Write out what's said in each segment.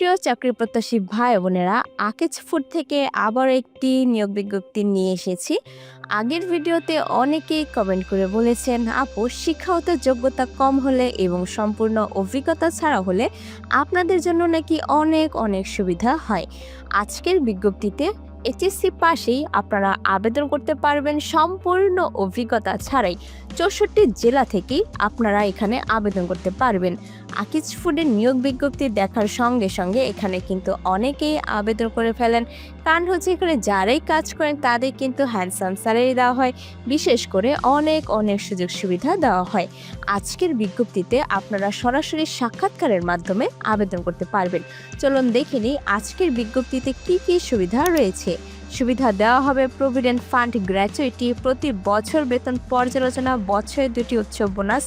প্রিয় চাকরি প্রত্যাশী ভাই বোনেরা আকেজ ফুড থেকে আবার একটি নিয়োগ বিজ্ঞপ্তি নিয়ে এসেছি। আগের ভিডিওতে অনেকেই কমেন্ট করে বলেছেন, আপু শিক্ষাগত যোগ্যতা কম হলে এবং সম্পূর্ণ অভিজ্ঞতা ছাড়া হলে আপনাদের জন্য নাকি অনেক অনেক সুবিধা হয়। আজকের বিজ্ঞপ্তিতে এইচএসসি পাশেই আপনারা আবেদন করতে পারবেন সম্পূর্ণ অভিজ্ঞতা ছাড়াই চৌষট্টি জেলা থেকেই আপনারা এখানে আবেদন করতে পারবেন। আকিজ ফুডের নিয়োগ বিজ্ঞপ্তি দেখার সঙ্গে সঙ্গে এখানে কিন্তু অনেকেই আবেদন করে ফেলেন। কারণ হচ্ছে এখানে যারাই কাজ করেন, তাদের কিন্তু হ্যান্ডসাম স্যালারি দেওয়া হয়। বিশেষ করে অনেক অনেক সুযোগ সুবিধা দেওয়া হয়। আজকের বিজ্ঞপ্তিতে আপনারা সরাসরি সাক্ষাৎকারের মাধ্যমে আবেদন করতে পারবেন। চলুন দেখে নিই আজকের বিজ্ঞপ্তিতে কি কি সুবিধা রয়েছে। সুবিধা দেওয়া হবে প্রভিডেন্ট ফান্ড গ্র্যাচুইটি প্রতি বছর বেতন পর্যালোচনা, বছরে দুটি উৎসব বোনাস,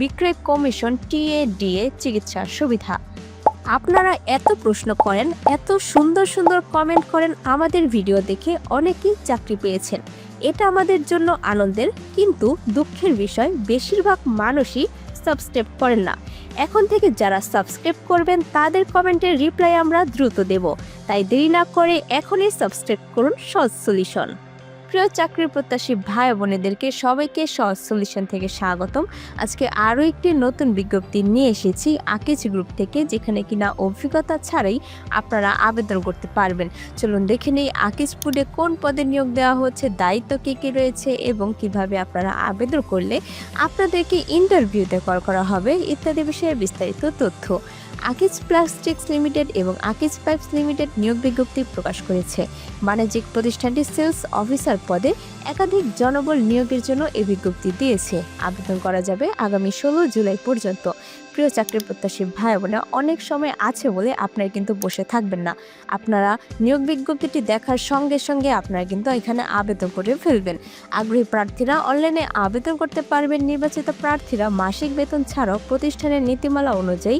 বিক্রয় কমিশন টিএডিএ চিকিৎসার সুবিধা। আপনারা এত প্রশ্ন করেন, এত সুন্দর সুন্দর কমেন্ট করেন, আমাদের ভিডিও দেখে অনেকেই চাকরি পেয়েছেন। এটা আমাদের জন্য আনন্দের, কিন্তু দুঃখের বিষয়, বেশিরভাগ মানুষই সাবস্ক্রাইব করেন না। এখন থেকে যারা সাবস্ক্রাইব করবেন, তাদের কমেন্টের রিপ্লাই আমরা দ্রুত দেব। তাই দেরি না করে এখনই সাবস্ক্রাইব করুন সলিউশন। প্রিয় চাকরির প্রত্যাশী ভাই বোনেদেরকে সবাইকে সহজ সলিউশন থেকে স্বাগতম। আজকে আরও একটি নতুন বিজ্ঞপ্তি নিয়ে এসেছি আকিজ গ্রুপ থেকে, যেখানে কিনা অভিজ্ঞতা ছাড়াই আপনারা আবেদন করতে পারবেন। চলুন দেখে নেই আকিজ ফুডে কোন পদে নিয়োগ দেওয়া হচ্ছে, দায়িত্ব কী কী রয়েছে এবং কীভাবে আপনারা আবেদন করলে আপনাদেরকে ইন্টারভিউতে কল করা হবে ইত্যাদি বিষয়ে বিস্তারিত তথ্য। আকিজ প্লাস্টিক্স লিমিটেড এবং আকিজ পাইপস লিমিটেড নিয়োগ বিজ্ঞপ্তি প্রকাশ করেছে। বাণিজ্যিক প্রতিষ্ঠানটি সেলস অফিসার পদে একাধিক জনবল নিয়োগের জন্য এই বিজ্ঞপ্তি দিয়েছে। আবেদন করা যাবে আগামী ষোলো জুলাই পর্যন্ত। প্রিয় চাকরি প্রত্যাশী ভাই বোনেরা অনেক সময় আছে বলে আপনারা কিন্তু বসে থাকবেন না। আপনারা নিয়োগ বিজ্ঞপ্তিটি দেখার সঙ্গে সঙ্গে আপনারা কিন্তু এখানে আবেদন করে ফেলবেন। আগ্রহী প্রার্থীরা অনলাইনে আবেদন করতে পারবেন। নির্বাচিত প্রার্থীরা মাসিক বেতন ছাড়াও প্রতিষ্ঠানের নীতিমালা অনুযায়ী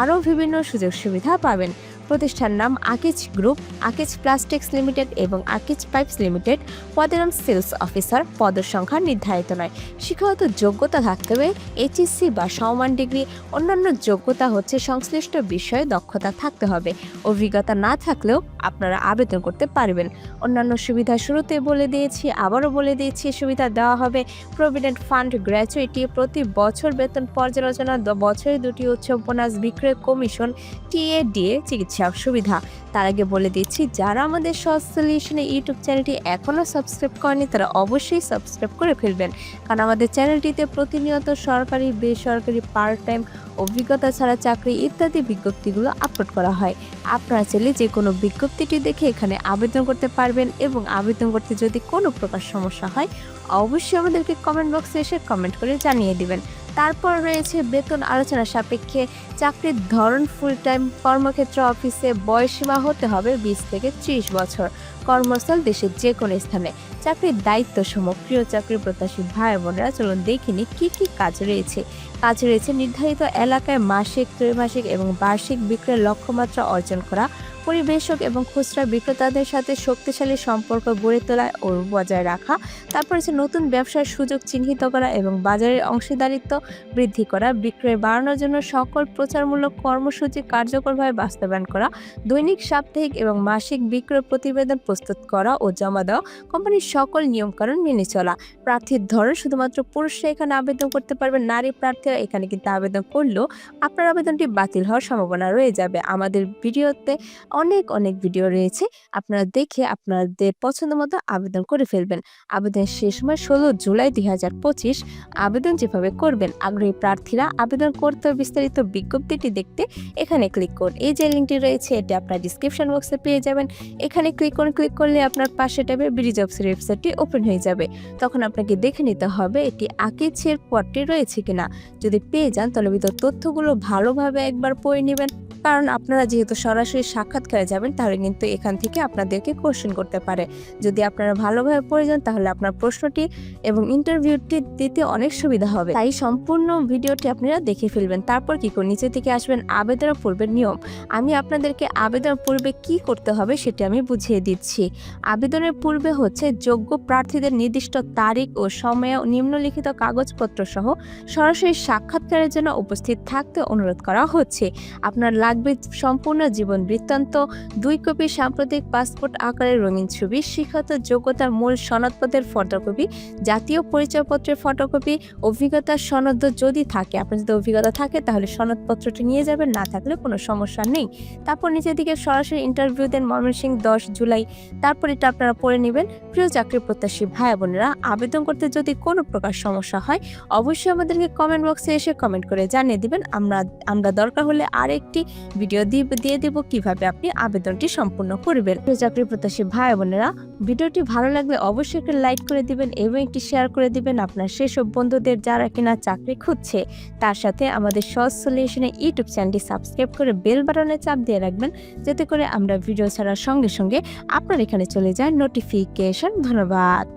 আরও বিভিন্ন সুযোগ সুবিধা পাবেন। প্রতিষ্ঠান নাম Akij group, Akij plastics limited এবং আকিজ পাইপস লিমিটেড। পদের নাম সেলস অফিসার পদের সংখ্যা নির্ধারিত নয়। শিক্ষাগত যোগ্যতা থাকতে হবে এইচএসসি বা সমমান ডিগ্রি। অন্যান্য যোগ্যতা হচ্ছে সংশ্লিষ্ট বিষয়ে দক্ষতা থাকতে হবে। অভিজ্ঞতা না থাকলেও আপনারা আবেদন করতে পারবেন। অন্যান্য সুবিধা শুরুতে বলে দিয়েছি, আবারও বলে দিয়েছি, সুবিধা দেওয়া হবে। প্রভিডেন্ট ফান্ড গ্র্যাচুইটি প্রতি বছর বেতন পর্যালোচনা বছরে দুটি উৎসব বোনাস বিক্রয় কমিশন, টিএডিএ চিকিৎসা সুবিধা তার আগে বলে দিচ্ছি, যারা আমাদের সলিউশনে ইউটিউব চ্যানেলটি এখনও সাবস্ক্রাইব করেনি, তারা অবশ্যই সাবস্ক্রাইব করে ফেলবেন। কারণ আমাদের চ্যানেলটিতে প্রতিনিয়ত সরকারি, বেসরকারি পার্ট টাইম অভিজ্ঞতা ছাড়া চাকরি ইত্যাদি বিজ্ঞপ্তিগুলো আপলোড করা হয়। আপনারা চাইলে যে কোনো বিজ্ঞপ্তিটি দেখে এখানে আবেদন করতে পারবেন এবং আবেদন করতে যদি কোনো প্রকার সমস্যা হয়, অবশ্যই আমাদেরকে কমেন্ট বক্সে এসে কমেন্ট করে জানিয়ে দিবেন। তারপর রয়েছে বেতন আলোচনা সাপেক্ষে। চাকরির ধরন ফুল টাইম কর্মক্ষেত্র অফিসে বয়সীমা হতে হবে বিশ থেকে ত্রিশ বছর। কর্মস্থল দেশের যে কোনো স্থানে। চাকরির দায়িত্ব সম প্রিয় চাকরি প্রত্যাশী ভাই বোনেরা, চলুন দেখিনি কি কি কাজ রয়েছে। কাজ রয়েছে নির্ধারিত এলাকায় মাসিক, ত্রৈমাসিক এবং বার্ষিক বিক্রয়ের লক্ষ্যমাত্রা অর্জন করা। পরিবেশক এবং খুচরা বিক্রেতাদের সাথে শক্তিশালী সম্পর্ক গড়ে তোলা ও বজায় রাখা। তারপর হচ্ছে নতুন ব্যবসার সুযোগ চিহ্নিত করা এবং বাজারের অংশীদারিত্ব বৃদ্ধি করা। বিক্রয় বাড়ানোর জন্য সকল প্রচারমূলক কর্মসূচি কার্যকরভাবে বাস্তবায়ন করা, দৈনিক, সাপ্তাহিক এবং মাসিক বিক্রয় প্রতিবেদন প্রস্তুত করা ও জমা দেওয়া, কোম্পানির সকল নিয়মকানুন মেনে চলা। প্রার্থীর ধরন শুধুমাত্র পুরুষরা এখানে আবেদন করতে পারবেন নারী প্রার্থীরা এখানে কিন্তু আবেদন করলেও আপনার আবেদনটি বাতিল হওয়ার সম্ভাবনা রয়ে যাবে। আমাদের ভিডিওতে অনেক অনেক ভিডিও রয়েছে। আপনারা দেখে আপনাদের পছন্দ মতো আবেদন করে ফেলবেন। আবেদনের শেষ সময় ষোলো জুলাই দুই হাজার পঁচিশ আবেদন যেভাবে করবেন, আগ্রহী প্রার্থীরা আবেদন করতে বিস্তারিত বিজ্ঞপ্তিটি দেখতে এখানে ক্লিক করুন। এই যে লিঙ্কটি রয়েছে, এটি আপনার ডিসক্রিপশন বক্সে পেয়ে যাবেন। এখানে ক্লিক করুন ক্লিক করলে আপনার পাশে ট্যাবে ব্রিজ অফসের ওয়েবসাইটটি ওপেন হয়ে যাবে। তখন আপনাকে দেখে নিতে হবে এটি আকিজের পদটি রয়েছে কিনা। যদি পেয়ে যান তাহলে ভিতর তথ্যগুলো ভালোভাবে একবার পড়ে নেবেন। কারণ আপনারা যেহেতু সরাসরি সাক্ষাৎকারে যাবেন, তাহলে কিন্তু এখান থেকে আপনাদেরকে কোশ্চেন করতে পারে। যদি আপনারা ভালোভাবে পড়ে যান, তাহলে আপনার প্রশ্নটি এবং ইন্টারভিউটি দিতে অনেক সুবিধা হবে। তাই সম্পূর্ণ ভিডিওটি আপনারা দেখে ফেলবেন। তারপর কি করে নিচে থেকে আসবেন আবেদন পূর্বের নিয়ম। আমি আপনাদেরকে আবেদন পূর্বে কি করতে হবে সেটি আমি বুঝিয়ে দিচ্ছি। আবেদনের পূর্বে হচ্ছে যোগ্য প্রার্থীদের নির্দিষ্ট তারিখ ও সময়ে নিম্নলিখিত কাগজপত্র সহ সরাসরি সাক্ষাৎকারের জন্য উপস্থিত থাকতে অনুরোধ করা হচ্ছে। আপনার লাগবে সম্পূর্ণ জীবন বৃত্তান্ত। দুই কপি সাম্প্রতিক পাসপোর্ট আকারের রঙিন ছবি, শিক্ষাগত যোগ্যতার মূল সনদপত্রের ফটোকপি, জাতীয় পরিচয়পত্রের ফটোকপি অভিজ্ঞতার সনদ যদি থাকে, আপনার যদি অভিজ্ঞতা থাকে, তাহলে সনদপত্রটি নিয়ে যাবেন, না থাকলে কোনো সমস্যা নেই। তারপর নিচের দিকে সরাসরি ইন্টারভিউ দেন ময়মনসিংহ দশ জুলাই, তারপর এটা আপনারা পড়ে নেবেন। প্রিয় চাকরি প্রত্যাশী ভাই বোনেরা, আবেদন করতে যদি কোনো প্রকার সমস্যা হয়, অবশ্যই আমাদেরকে কমেন্ট বক্সে এসে কমেন্ট করে জানিয়ে দিবেন। আমরা আমরা দরকার হলে আরেকটি ভিডিও দিয়ে দেবো কীভাবে আপনি আবেদনটি সম্পূর্ণ করবেন। চাকরি প্রত্যাশী ভাই বোনেরা, ভিডিওটি ভালো লাগলে অবশ্যই একটা লাইক করে দিবেন এবং একটি শেয়ার করে দিবেন আপনার সেসব বন্ধুদের যারা কিনা চাকরি খুঁজছে। তার সাথে আমাদের সহজ সলিউশনে ইউটিউব চ্যানেলটি সাবস্ক্রাইব করে বেল বাটনে চাপ দিয়ে রাখবেন, যাতে করে আমরা ভিডিও ছাড়ার সঙ্গে সঙ্গে আপনার এখানে চলে যায় নোটিফিকেশন ধন্যবাদ।